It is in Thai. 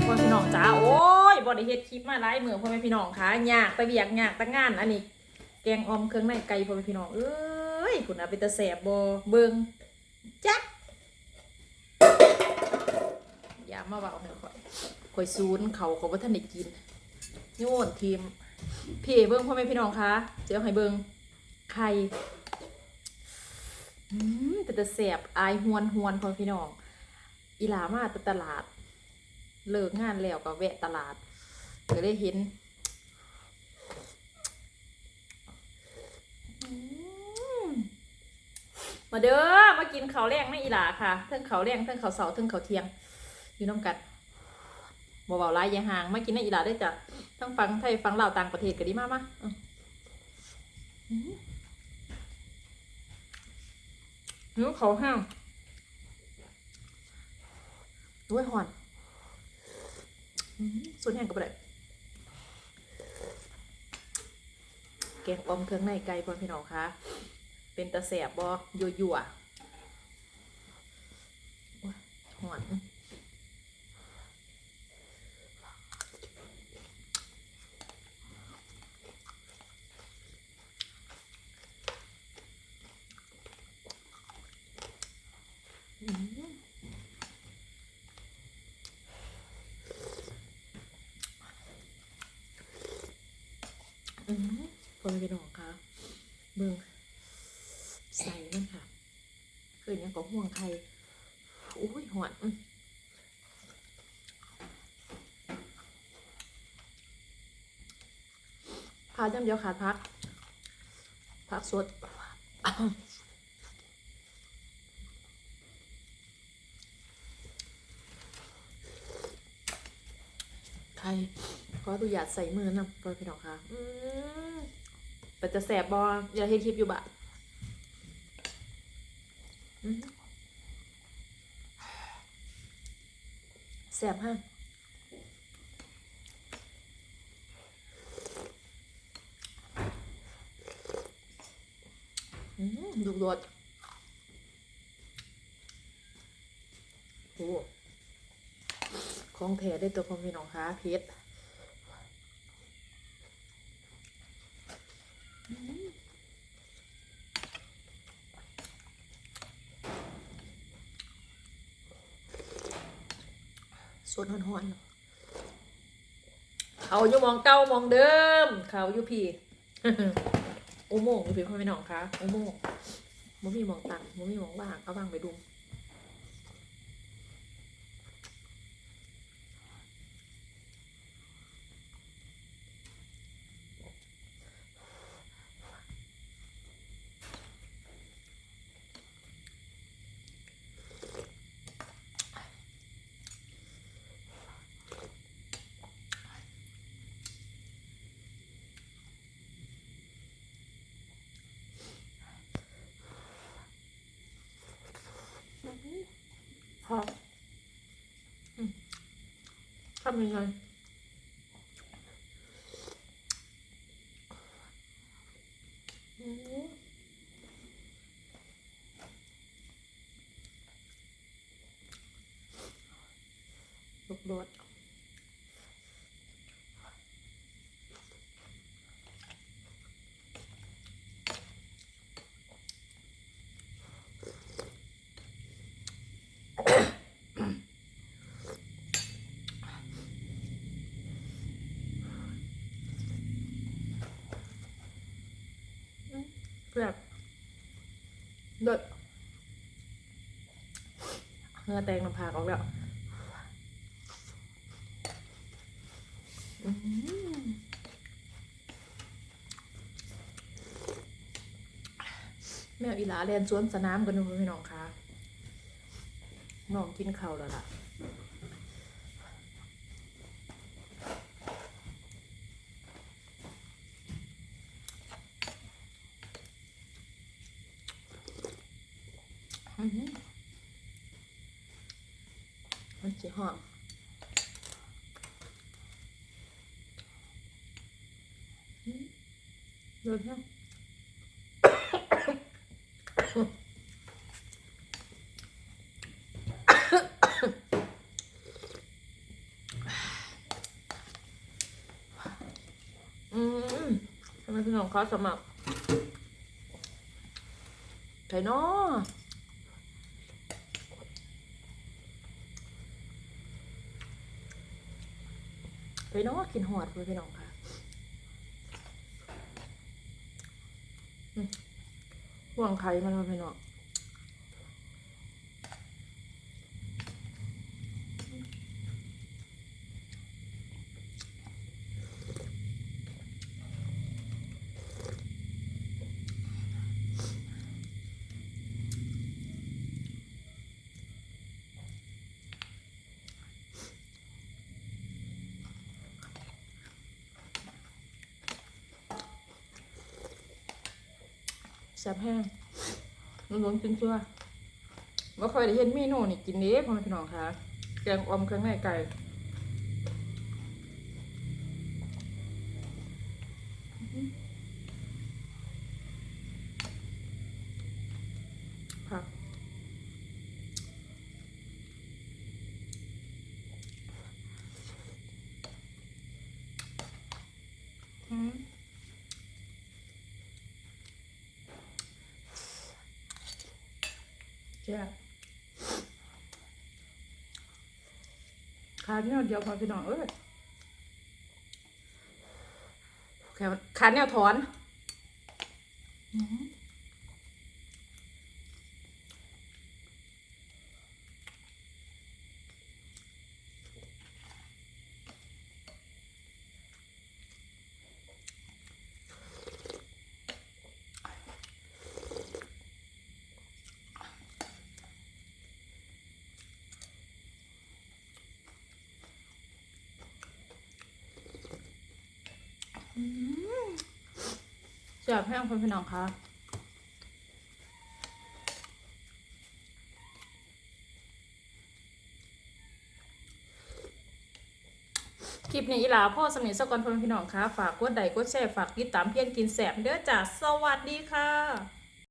กพ่อพี่น้องจ้าโอ้ยบอดี้เฮ็ดคลิปมาหลายมือพ่อแม่พี่น้องค่ะยากไปเบียกยากแต่งงานอันนี้แกงออมเครื่องในไก่พ่อแม่พี่น้องเอ้ยคุณอาเป็นตาแสบบ่เบิงจักอย่ามาเว้าให้ข่อยข่อยซูนเขาเขาบ่ทันได้กินโยนทีมพี่เบิ่งพ่อแม่พี่น้องคะเจ้าให้เบิ่งไข่อืมเป็นตาแสบอายหวนหวนพ่อพี่น้อง อีหลามาตตลาด เลิกงานแล้วก็แวะตลาดก็ได้เห็นมาเด้อมากินข้าวแรงไม่อีหลาค่ะเทิงข้าวแรงเทิงข้าวเสาเทิงข้าวเทียง อยู่น้ำกัดบ่เบาๆไรอย่าห่างมากินในอีหลาได้จ้ะทั้งฟังไทยฟังลาวต่างประเทศก็ดีมากมาอืมอืมหิวเขาห้งด้วยหอน ส่วนแห้งก็บ่ได้แกงออมเครื่องในไก่พ่อพี่น้องคะเป็นตะแสบบอยั่วๆหอนอืม อืม พ่อแม่พี่น้องคะเบิ่งใส่มันค่ะเกิดยังก็ห่วงใครอุ้ยหอนพาจำเดียวขาดพัก พักสดใครขออนุญาตใส่มือนะพ่อพี่น้องค่ะอืม แต่จะแสบบออย่าเฮ็ดคลิปอยู่บะแสบฮะดูรสโอ้ของแท้ได้ตัวพ่อพี่น้องค่ะเพชร สวนหอนหอนๆเขาอยู่มองเก้ามองเดิม เขาอยู่พี่อุโมงค์อยู่พี่พ่อแม่น้องคะอุโมงค์มัมีมองตังมัมีมองว่างเอาว่างไปดู พออืมทำยังไงอืมลูกโดด แบบ เลิศเนื้อแตงน้ำผากออกแล้วแมวอีหลาเรียนสวนสนามกันดูพี่น้องคะน้องกินข้าวแล้วล่ะ มันจะหอมดูนะอืมทำไมพี่น้องเขาสมัครไทยเนาะ ไผ่นอกินหอดเลยพี่น้องค่ะห่วงไข่มันมาพี่น้อง แซ่บแห้งมันหลวงจริงชัวว่าคอยได้เห็นเมนูนี่กินเด้พ่อแม่พี่น้องค่ะแกงอมเครื่องในไก่ผักอืมแซ่บขาแนวเดียวพอพี่น้องเอ้ยขาแนวถอน อื้อ จับแห้งพอพี่น้องคะคลิปนี้อีหลาพ่อสมิทสกอนพลพี่น้องคะฝากกดไลค์กดแชร์ฝากติดตามเพียนกินแสบเด้อจ้าสวัสดีค่ะ